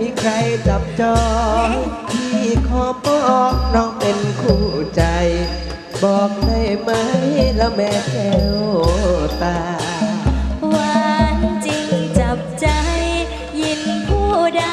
มีใครจับจองพี่ขอบอกน้องเป็นคู่ใจ บอกได้ไหมละแม่แก้วตา หวานจริงจับใจ ยินผู้ใด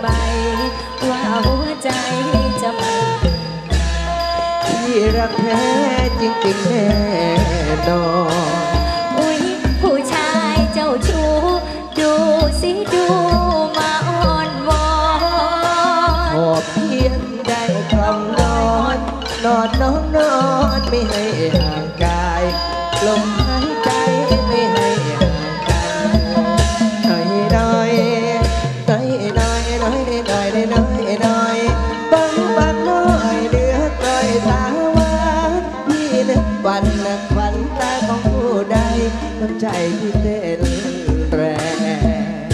ไหม ว่าหัวใจจะไม่ที่รักแท้จริงๆแน่นอนอุ๊ยผู้ชายเจ้าชู้ดูสิดูมาอ่อนวอนขอเพียงได้คำนอน นอนนอนนอนไม่ให้ห่างกายลม นนักวันตาของผู้ใดน้ำใจที่เต้นแรง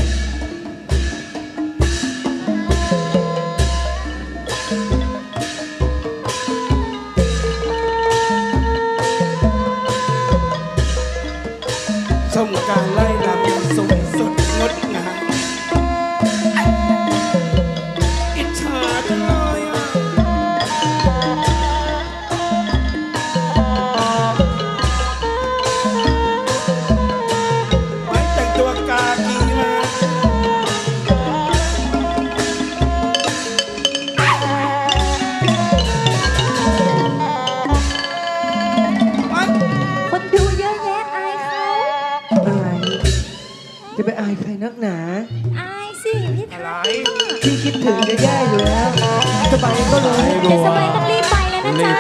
จะไปอายใครนักหนา อายสิพี่อะไรทัศน์พี่คิดถึงจะแย่อยู่แล้วจะไปก็เลยเดี๋ยวสบายต้องรีบไปแล้วนะจ๊ะ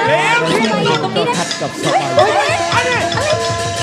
สบายอยู่ตรงนี้นะทัดกับสบายเฮ้ยอันนี้เฮ้ยเฮ้ย